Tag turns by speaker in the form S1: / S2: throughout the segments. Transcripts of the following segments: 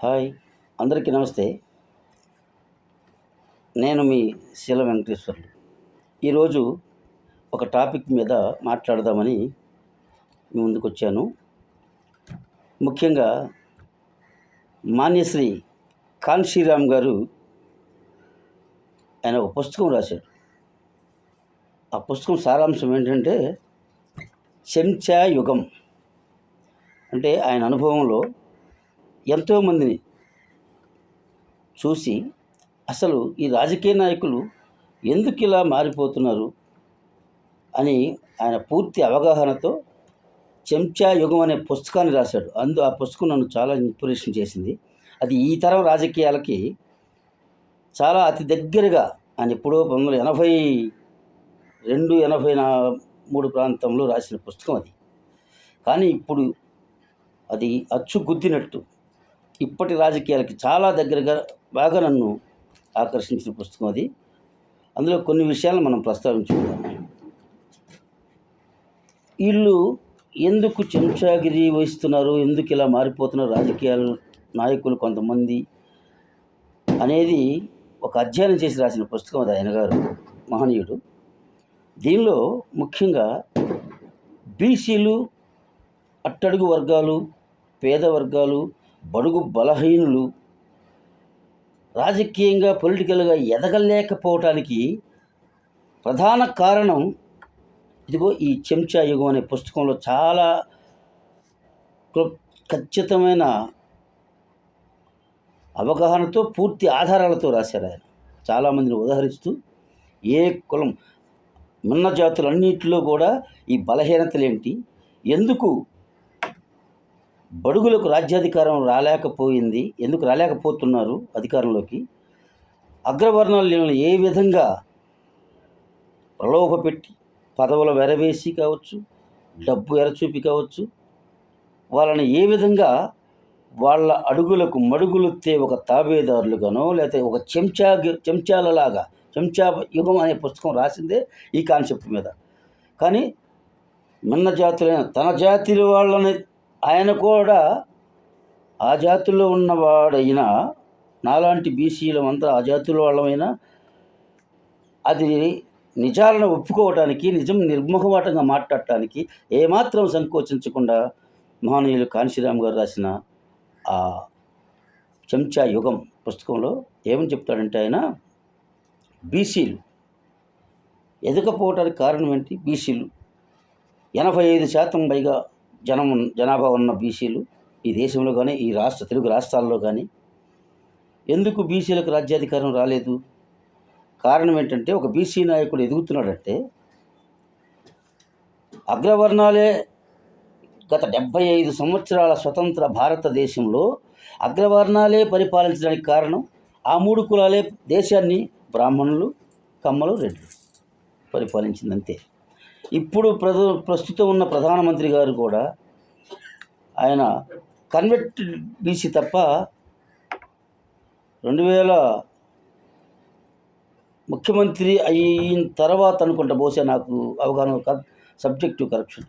S1: Hi అందరికీ నమస్తే. నేను మీ శీల వెంకటేశ్వర్లు. ఈరోజు ఒక టాపిక్ మీద మాట్లాడదామని మీ ముందుకు వచ్చాను ముఖ్యంగా మాన్యశ్రీ కాన్షీరామ్ గారు ఆయన ఒక పుస్తకం రాశాడు ఆ పుస్తకం సారాంశం ఏంటంటే చెంచా యుగం. అంటే ఆయన అనుభవంలో ఎంతోమందిని చూసి అసలు ఈ రాజకీయ నాయకులు ఎందుకు ఇలా మారిపోతున్నారు అని ఆయన పూర్తి అవగాహనతో చెంచా యుగం అనే పుస్తకాన్ని రాశాడు. అందు ఆ పుస్తకం నన్ను చాలా ఇన్స్పిరేషన్ చేసింది. అది ఈ తరం రాజకీయాలకి చాలా అతి దగ్గరగా ఆయన ఎప్పుడో పంతొమ్మిది వందల ఎనభై రెండు ఎనభై నా మూడు ప్రాంతంలో రాసిన పుస్తకం అది. కానీ ఇప్పుడు అది అచ్చు గుద్దినట్టు ఇప్పటి రాజకీయాలకి చాలా దగ్గరగా బాగా నన్ను ఆకర్షించిన పుస్తకం అది. అందులో కొన్ని విషయాలు మనం ప్రస్తావించుకుందాం. వీళ్ళు ఎందుకు చెంచాగిరి వహిస్తున్నారు? ఎందుకు ఇలా మారిపోతున్నారు రాజకీయాలు నాయకులు కొంతమంది అనేది ఒక అధ్యయనం చేసి రాసిన పుస్తకం అది ఆయన గారు మహనీయుడు. దీనిలో ముఖ్యంగా బీసీలు అట్టడుగు వర్గాలు పేద వర్గాలు బడుగు బలహీనులు రాజకీయంగా పొలిటికల్గా ఎదగలేకపోవటానికి ప్రధాన కారణం ఇదిగో ఈ చెంచా యుగం అనే పుస్తకంలో చాలా ఖచ్చితమైన అవగాహనతో పూర్తి ఆధారాలతో రాశారు ఆయన. చాలామందిని ఉదాహరిస్తూ ఏ కులం మిన్న జాతులన్నింటిలో కూడా ఈ బలహీనతలేంటి? ఎందుకు బడుగులకు రాజ్యాధికారం రాలేకపోయింది. ఎందుకు రాలేకపోతున్నారు అధికారంలోకి? అగ్రవర్ణాలు ఏ విధంగా ప్రలోభపెట్టి పదవుల వెరవేసి కావచ్చు డబ్బు ఎరచూపి కావచ్చు వాళ్ళని ఏ విధంగా వాళ్ళ అడుగులకు మడుగులొత్తే ఒక తాబేదారులుగానో లేకపోతే ఒక చెంచా చెంచాలలాగా చెంచా యుగం అనే పుస్తకం రాసిందే ఈ కాన్సెప్ట్ మీద. కానీ మిన్న జాతులైన తన జాతి వాళ్ళని ఆయన కూడా ఆ జాతుల్లో ఉన్నవాడైనా నాలాంటి బీసీలమంతా ఆ జాతుల వాళ్ళమైనా అది నిజాలను ఒప్పుకోవటానికి నిజం నిర్ముఖమాటంగా మాట్లాడటానికి ఏమాత్రం సంకోచించకుండా మహనీయులు కాంశీరామ్ గారు రాసిన ఆ చెంచా యుగం పుస్తకంలో ఏమని చెప్తాడంటే ఆయన బీసీలు ఎదకపోవటానికి కారణం ఏంటి? బీసీలు. ఎనభై ఐదు శాతం పైగా జనం జనాభా ఉన్న బీసీలు ఈ దేశంలో కానీ ఈ రాష్ట్ర తెలుగు రాష్ట్రాల్లో కానీ. ఎందుకు బీసీలకు రాజ్యాధికారం రాలేదు? కారణం ఏంటంటే ఒక బీసీ నాయకుడు ఎదుగుతున్నాడంటే అగ్రవర్ణాలే గత డెబ్భై ఐదు సంవత్సరాల స్వతంత్ర భారతదేశంలో అగ్రవర్ణాలే పరిపాలించడానికి కారణం ఆ మూడు కులాలే దేశాన్ని బ్రాహ్మణులు కమ్మలు రెడ్లు పరిపాలించిందంతే. ఇప్పుడు ప్రద ప్రస్తుతం ఉన్న ప్రధానమంత్రి గారు కూడా ఆయన కన్వర్ట్ బీసీ తప్ప రెండు వేల ముఖ్యమంత్రి అయిన తర్వాత అనుకుంటా బహుశా నాకు అవగాహన సబ్జెక్టివ్ కరప్షన్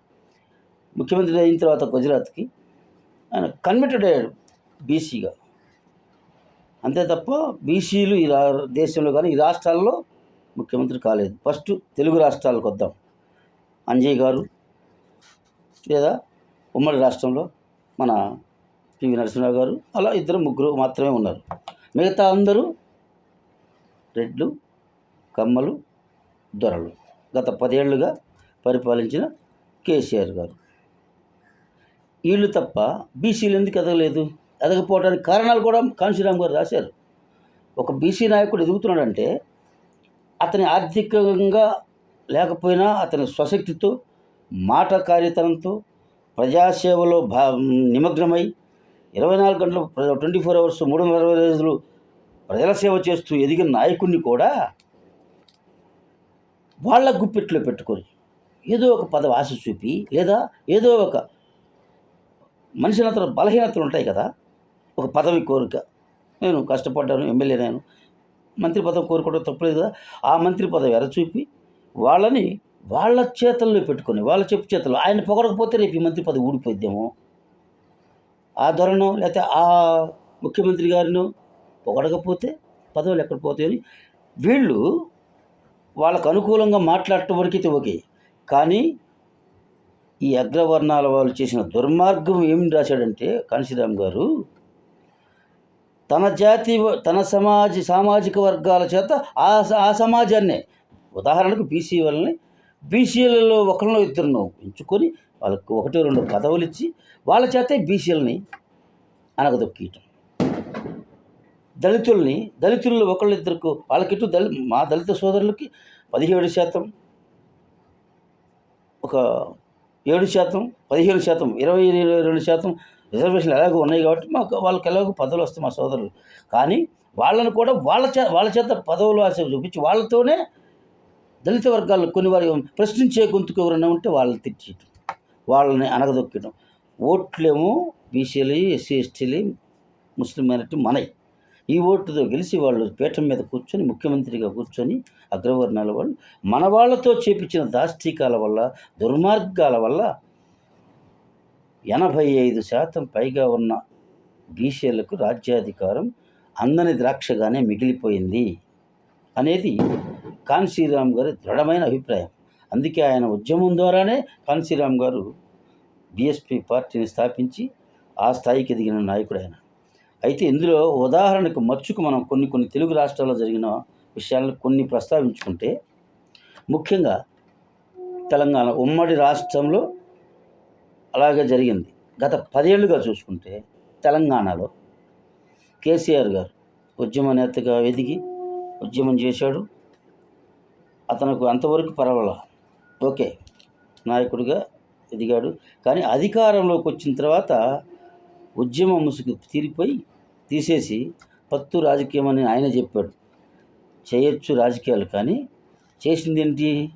S1: ముఖ్యమంత్రి అయిన తర్వాత గుజరాత్కి ఆయన కన్వర్టెడ్ అయ్యాడు బీసీగా. అంతే తప్ప బీసీలు ఈ రా దేశంలో కానీ ఈ రాష్ట్రాల్లో ముఖ్యమంత్రి కాలేదు. ఫస్ట్ తెలుగు రాష్ట్రాలకు వద్దాం. అంజయ్ గారు లేదా ఉమ్మడి రాష్ట్రంలో మన పివి నరసింహరావు గారు అలా ఇద్దరు ముగ్గురు మాత్రమే ఉన్నారు. మిగతా అందరూ రెడ్లు కమ్మలు దొరలు. గత పదేళ్ళుగా పరిపాలించిన కేసీఆర్ గారు. వీళ్ళు తప్ప బీసీలు ఎందుకు ఎదగలేదు? ఎదగపోవడానికి కారణాలు కూడా కాంశీరామ్ గారు రాశారు. ఒక బీసీ నాయకుడు ఎదుగుతున్నాడంటే అతని ఆర్థికంగా లేకపోయినా అతని స్వశక్తితో మాట కార్యతనంతో ప్రజాసేవలో భా నిమగ్నమై ఇరవై నాలుగు గంటలు ట్వంటీ ఫోర్ అవర్స్ మూడు వందల అరవై రోజులు ప్రజల సేవ చేస్తూ ఎదిగిన నాయకుడిని కూడా వాళ్ళ గుప్పెట్లో పెట్టుకొని ఏదో ఒక పదవి ఆశ చూపి లేదా ఏదో ఒక మనిషిని అతను బలహీనతలు ఉంటాయి కదా ఒక పదవి కోరిక. నేను కష్టపడ్డాను ఎమ్మెల్యే నేను మంత్రి పదవి కోరుకోవడం తప్పలేదు కదా ఆ మంత్రి పదవి ఎర చూపి వాళ్ళని వాళ్ళ చేతల్లో పెట్టుకొని వాళ్ళ చెప్పు చేతల్లో. ఆయన పొగడకపోతే రేపు ఈ మంత్రి పదవి ఊడిపోద్దేమో ఆ ధోరణం లేకపోతే ఆ ముఖ్యమంత్రి గారిను పొగడకపోతే పదవులు ఎక్కడ పోతాయని వీళ్ళు వాళ్ళకు అనుకూలంగా మాట్లాడటం వరకైతే ఓకే. కానీ ఈ అగ్రవర్ణాల వాళ్ళు చేసిన దుర్మార్గం ఏమి రాశాడంటే కాంశీరామ్ గారు తన జాతి తన సమాజ సామాజిక వర్గాల చేత ఆ ఆ సమాజాన్నే ఉదాహరణకు బీసీ వాళ్ళని బీసీలలో ఒకరినో ఇద్దరినో ఎంచుకొని వాళ్ళకు ఒకటి రెండు పదవులు ఇచ్చి వాళ్ళ చేతే బీసీలని అనగదొక్కీయటం. దళితుల్ని దళితుల్లో ఒకళ్ళిద్దరికి వాళ్ళకిట్టు దళి మా దళిత సోదరులకి పదిహేడు శాతం ఒక ఏడు శాతం పదిహేను శాతం ఇరవై రెండు శాతం రిజర్వేషన్లు ఎలాగో ఉన్నాయి కాబట్టి మాకు వాళ్ళకి ఎలాగో పదవులు వస్తాయి మా సోదరులు. కానీ వాళ్ళని కూడా వాళ్ళ చే వాళ్ళ చేత పదవులు ఆశ చూపించి వాళ్ళతోనే దళిత వర్గాలు కొన్ని వారి ప్రశ్నించే గొంతుకు ఎవరైనా ఉంటే వాళ్ళని తెచ్చేయటం వాళ్ళని అనగదొక్కడం ఓట్లేమో బీసీలు ఎస్సీ ఎస్టీలు ముస్లిం మైనార్టీ మనయి ఈ ఓటుతో గెలిచి వాళ్ళు పీఠం మీద కూర్చొని ముఖ్యమంత్రిగా కూర్చొని అగ్రవర్ణాల వాళ్ళు మన వాళ్ళతో చేపించిన దాష్టీకాల వల్ల దుర్మార్గాల వల్ల ఎనభై ఐదు శాతం పైగా ఉన్న బీసీలకు రాజ్యాధికారం అందని ద్రాక్షగానే మిగిలిపోయింది అనేది కాన్సీరామ్ గారి దృఢమైన అభిప్రాయం. అందుకే ఆయన ఉద్యమం ద్వారానే కాన్సీరామ్ గారు బీఎస్పీ పార్టీని స్థాపించి ఆ స్థాయికి ఎదిగిన నాయకుడు ఆయన. అయితే ఇందులో ఉదాహరణకు మచ్చుకు మనం కొన్ని కొన్ని తెలుగు రాష్ట్రాల్లో జరిగిన విషయాలను కొన్ని ప్రస్తావించుకుంటే ముఖ్యంగా తెలంగాణ ఉమ్మడి రాష్ట్రంలో అలాగే జరిగింది. గత పదేళ్ళుగా చూసుకుంటే తెలంగాణలో కేసీఆర్ గారు ఉద్యమ నేతగా ఎదిగి ఉద్యమం చేశాడు. అతనికి అంతవరకు పర్వాల? ఓకే. నాయకుడిగా ఎదిగాడు. కానీ అధికారంలోకి వచ్చిన తర్వాత ఉద్యమ ముసుగు తీరిపోయి తీసేసి పత్తు రాజకీయం అని ఆయన చెప్పాడు. చేయొచ్చు రాజకీయాలు కానీ చేసింది ఏంటి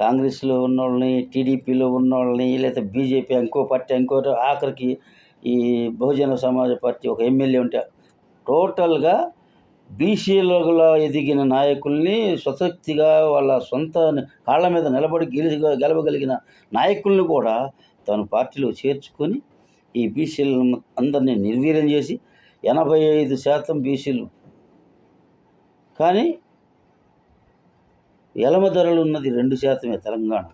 S1: కాంగ్రెస్లో ఉన్నోళ్ళని టీడీపీలో ఉన్నోళ్ళని లేదా బీజేపీ ఇంకో పార్టీ ఇంకో ఆఖరికి ఈ బహుజన సమాజ పార్టీ ఒక ఎమ్మెల్యే ఉంటే టోటల్గా బీసీలలో ఎదిగిన నాయకుల్ని స్వశక్తిగా వాళ్ళ సొంత కాళ్ళ మీద నిలబడి గెలి గెలవగలిగిన నాయకుల్ని కూడా తన పార్టీలో చేర్చుకొని ఈ బీసీలను అందరినీ నిర్వీర్యం చేసి ఎనభై ఐదు శాతం బీసీలు. కానీ ఎలమ ధరలు ఉన్నది రెండు శాతమే తెలంగాణ.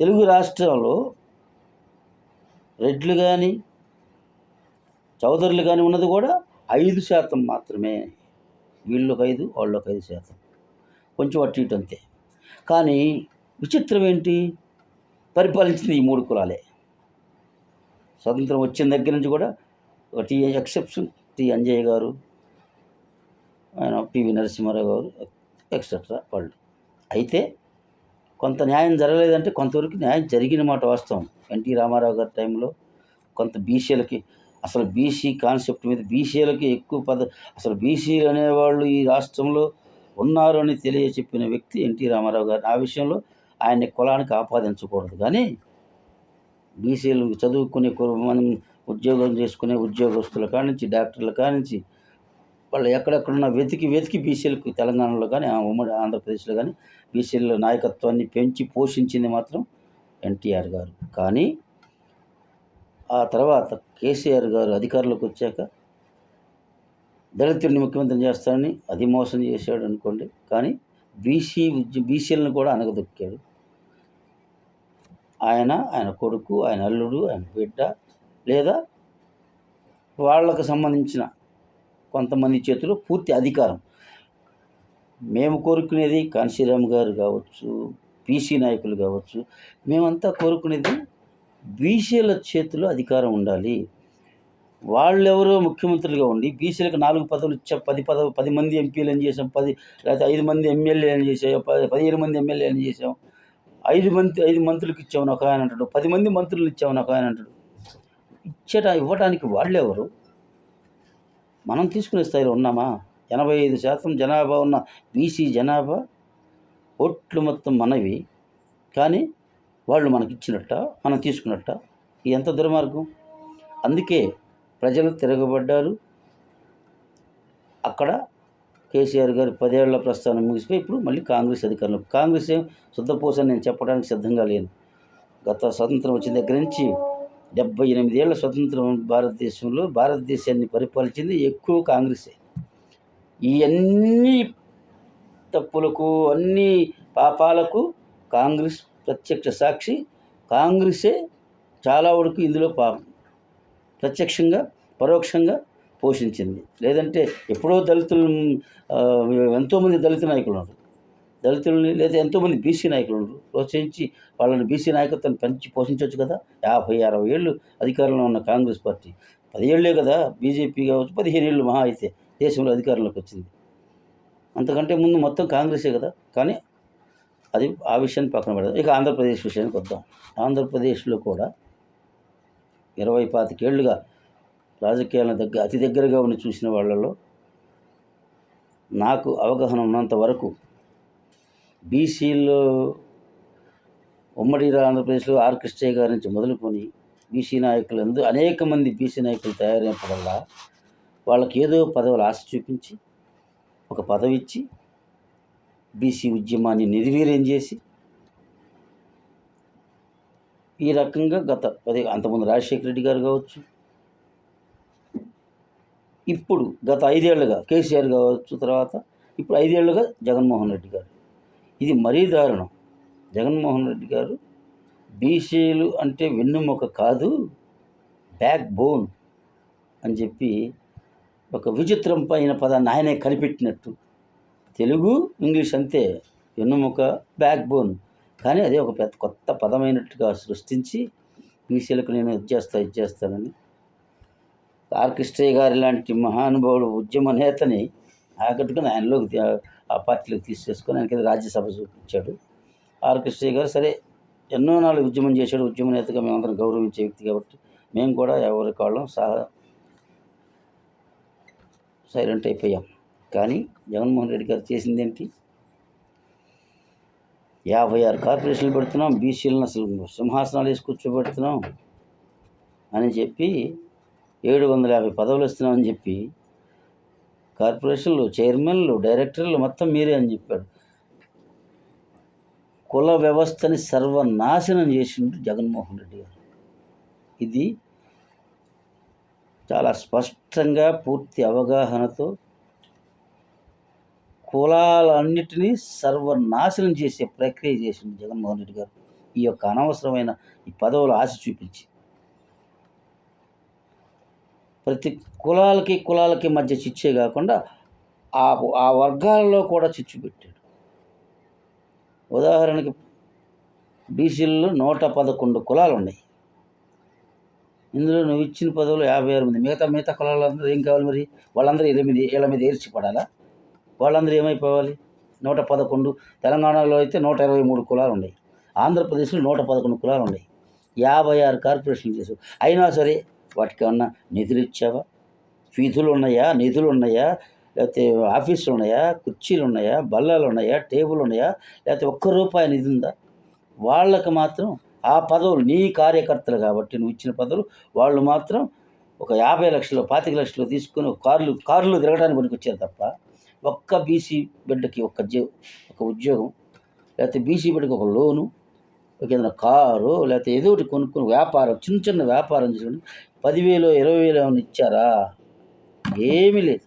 S1: తెలుగు రాష్ట్రాల్లో రెడ్లు కానీ చౌదరులు కానీ ఉన్నది కూడా ఐదు శాతం మాత్రమే వీళ్ళకి ఐదు వాళ్ళకి ఐదు శాతం. కొంచెం అటు ఇటు అంతే. కానీ విచిత్రం ఏంటి? పరిపాలించింది ఈ మూడు కులాలే. స్వతంత్రం వచ్చిన దగ్గర నుంచి కూడా ఒక టీ ఎక్సెప్షన్ టి అంజయ్య గారు ఆయన పివి నరసింహారావు గారు ఎక్సెట్రా వాళ్ళు. అయితే కొంత న్యాయం జరగలేదంటే కొంతవరకు న్యాయం జరిగిన మాట వాస్తవం. ఎన్టీ రామారావు గారి టైంలో కొంత బీసీలకి అసలు బీసీ కాన్సెప్ట్ మీద బీసీలకి ఎక్కువ పద అసలు బీసీలు అనేవాళ్ళు ఈ రాష్ట్రంలో ఉన్నారు అని తెలియ చెప్పిన వ్యక్తి ఎన్టీ రామారావు గారు. ఆ విషయంలో ఆయన్ని కులానికి ఆపాదించకూడదు. కానీ బీసీలు చదువుకునే మనం ఉద్యోగం చేసుకునే ఉద్యోగస్తుల కానించి డాక్టర్ల కానించి వాళ్ళు ఎక్కడెక్కడున్న వెతికి వెతికి బీసీలకు తెలంగాణలో కానీ ఆ ఉమ్మడి ఆంధ్రప్రదేశ్లో కానీ బీసీల నాయకత్వాన్ని పెంచి పోషించింది మాత్రం ఎన్టీఆర్ గారు. కానీ ఆ తర్వాత కేసీఆర్ గారు అధికారంలోకి వచ్చాక దళితుడిని ముఖ్యమంత్రిని చేస్తానని అది మోసం చేశాడు అనుకోండి. కానీ బీసీ బీసీలను కూడా అనగదొక్కాడు. ఆయన ఆయన కొడుకు ఆయన అల్లుడు ఆయన బిడ్డ లేదా వాళ్ళకు సంబంధించిన కొంతమంది చేతిలో పూర్తి అధికారం. మేము కోరుకునేది కాన్సీరామ్ గారు కావచ్చు బీసీ నాయకులు కావచ్చు మేమంతా కోరుకునేది బీసీల చేతిలో అధికారం ఉండాలి. వాళ్ళెవరో ముఖ్యమంత్రులుగా ఉండి బీసీలకు నాలుగు పదవులు ఇచ్చా పది పదవి పది మంది ఎంపీలు ఏం చేసాం పది లేకపోతే ఐదు మంది ఎమ్మెల్యేలు చేసాం పది పదిహేను మంది ఎమ్మెల్యేలు చేసాం. ఐదు మంది ఐదు మంత్రులకు ఇచ్చామని ఒక ఆయన అంటాడు పది మంది మంత్రులు ఇచ్చామని ఒక ఆయన అంటాడు. ఇచ్చేట ఇవ్వడానికి వాళ్ళెవరు? మనం తీసుకునే స్థాయిలో ఉన్నామా? ఎనభై ఐదు శాతం జనాభా ఉన్న బీసీ జనాభా ఓట్లు మొత్తం మనవి. కానీ వాళ్ళు మనకి ఇచ్చినట్ట మనం తీసుకున్నట్ట ఇది ఎంత దుర్మార్గం? అందుకే ప్రజలు తిరగబడ్డారు. అక్కడ కేసీఆర్ గారు పదేళ్ళ ప్రస్థానం ముగిసిపోయి ఇప్పుడు మళ్ళీ కాంగ్రెస్ అధికారంలో కాంగ్రెస్ ఏం శుద్ధపోసని నేను చెప్పడానికి సిద్ధంగా లేను. గత స్వతంత్రం వచ్చిన దగ్గర నుంచి డెబ్బై ఎనిమిది ఏళ్ళ స్వతంత్రం భారతదేశంలో భారతదేశాన్ని పరిపాలించింది ఎక్కువ కాంగ్రెసే. ఈ అన్ని తప్పులకు అన్ని పాపాలకు కాంగ్రెస్ ప్రత్యక్ష సాక్షి కాంగ్రెసే చాలా వరకు ఇందులో పా ప్రత్యక్షంగా పరోక్షంగా పోషించింది. లేదంటే ఎప్పుడో దళితులు ఎంతోమంది దళిత నాయకులు ఉన్నారు. దళితుల్ని లేదా ఎంతోమంది బీసీ నాయకులు ఉన్నారు. ప్రోత్సహించి వాళ్ళని బీసీ నాయకత్వం పెంచి పోషించవచ్చు కదా. యాభై అరవై ఏళ్ళు అధికారంలో ఉన్న కాంగ్రెస్ పార్టీ. పదిహేళ్ళే కదా బీజేపీ కావచ్చు పదిహేను ఏళ్ళు మహా అయితే దేశంలో అధికారంలోకి వచ్చింది. అంతకంటే ముందు మొత్తం కాంగ్రెసే కదా. కానీ అది ఆ విషయాన్ని పక్కన పెడదాం. ఇక ఆంధ్రప్రదేశ్ విషయానికి వద్దాం. ఆంధ్రప్రదేశ్లో కూడా ఇరవై పాతికేళ్ళుగా రాజకీయాల దగ్గర అతి దగ్గరగా ఉండి చూసిన వాళ్ళలో నాకు అవగాహన ఉన్నంత వరకు బీసీలో ఉమ్మడి ఆంధ్రప్రదేశ్లో ఆర్ కృష్ణయ్య గారి నుంచి మొదలుకొని బీసీ నాయకులు అనేక మంది బీసీ నాయకులు తయారైనప్పుడల్లా వాళ్ళకి ఏదో పదవులు ఆశ చూపించి ఒక పదవి ఇచ్చి బీసీ ఉద్యమాన్ని నిర్వీర్యం చేసి ఈ రకంగా గత పది అంతకుముందు రాజశేఖర రెడ్డి గారు కావచ్చు ఇప్పుడు గత ఐదేళ్ళుగా కేసీఆర్ కావచ్చు తర్వాత ఇప్పుడు ఐదేళ్ళుగా జగన్మోహన్ రెడ్డి గారు. ఇది మరీ దారుణం. జగన్మోహన్ రెడ్డి గారు బీసీలు అంటే వెన్నుముక కాదు బ్యాక్ బోన్ అని చెప్పి ఒక విచిత్రం పైన పదాన్ని ఆయనే కనిపెట్టినట్టు తెలుగు ఇంగ్లీష్ అంతే. వెన్నుముక బ్యాక్ బోన్ కానీ అదే ఒక పెద్ద కొత్త పదమైనట్టుగా సృష్టించి బీసీలకు నేను ఇది ఇచ్చేస్తానని. ఇది చేస్తానని గారి లాంటి మహానుభావుడు ఉద్యమ నేతని ఆకట్టుకుని ఆయనలోకి ఆ పార్టీలోకి తీసుకొని ఆయన కింద రాజ్యసభ చూపించాడు. ఆర్ గారు సరే ఎన్నో నాళ్ళు ఉద్యమం చేశాడు. ఉద్యమ నేతగా మేమందరం గౌరవించే వ్యక్తి కాబట్టి మేము కూడా ఎవరి కాళ్ళం సహా సైలెంట్ అయిపోయాం. కానీ జగన్మోహన్ రెడ్డి గారు చేసింది ఏంటి యాభై ఆరు కార్పొరేషన్లు పెడుతున్నాం బీసీలను అసలు సింహాసనాలు వేసి కూర్చోబెడుతున్నాం అని చెప్పి ఏడు వందల యాభై పదవులు ఇస్తున్నామని చెప్పి కార్పొరేషన్లు చైర్మన్లు డైరెక్టర్లు మొత్తం మీరే అని చెప్పాడు. కుల వ్యవస్థని సర్వనాశనం చేసిండు జగన్మోహన్ రెడ్డి గారు. ఇది చాలా స్పష్టంగా పూర్తి అవగాహనతో కులాలన్నిటినీ సర్వనాశనం చేసే ప్రక్రియ చేసింది జగన్మోహన్ రెడ్డి గారు. ఈ యొక్క అనవసరమైన ఈ పదవులు ఆశ చూపించి. ప్రతి కులాలకి కులాలకి మధ్య చిచ్చే కాకుండా ఆ ఆ వర్గాలలో కూడా చిచ్చు పెట్టాడు. ఉదాహరణకి బీసీల్లో నూట పదకొండు కులాలు ఉన్నాయి. ఇందులో నువ్వు ఇచ్చిన పదవులు యాభై ఆరు మంది. మిగతా మిగతా కులాలందరూ ఏం కావాలి మరి? వాళ్ళందరూ ఎనిమిది మీద ఇళ్ళ మీద ఏర్చి పడాలా వాళ్ళందరూ ఏమైపోవాలి? నూట పదకొండు. తెలంగాణలో అయితే నూట ఇరవై మూడు కులాలు ఉన్నాయి. ఆంధ్రప్రదేశ్లో నూట పదకొండు కులాలు ఉన్నాయి. యాభై ఆరు కార్పొరేషన్లు చేసావు అయినా సరే వాటికి ఏమన్నా నిధులు ఇచ్చావా? ఫీజులు ఉన్నాయా? నిధులు ఉన్నాయా? లేకపోతే ఆఫీసులు ఉన్నాయా? కుర్చీలు ఉన్నాయా? బల్లాలు ఉన్నాయా? టేబుల్ ఉన్నాయా? లేకపోతే ఒక్క రూపాయి నిధి ఉందా? వాళ్ళకి మాత్రం ఆ పదవులు నీ కార్యకర్తలు కాబట్టి నువ్వు ఇచ్చిన పదవులు వాళ్ళు మాత్రం ఒక యాభై లక్షలు పాతిక లక్షలు తీసుకుని కార్లు కార్లు తిరగడానికి పనికొచ్చారు తప్ప ఒక్క బీసీ బిడ్డకి ఒక జీ ఒక ఉద్యోగం లేకపోతే బీసీ బిడ్డకి ఒక లోను ఒక ఏదైనా కారు లేకపోతే ఏదో ఒకటి కొనుక్కుని వ్యాపారం చిన్న చిన్న వ్యాపారం చేసుకుని పదివేలు ఇరవై వేలు ఏమైనా ఇచ్చారా? ఏమీ లేదు.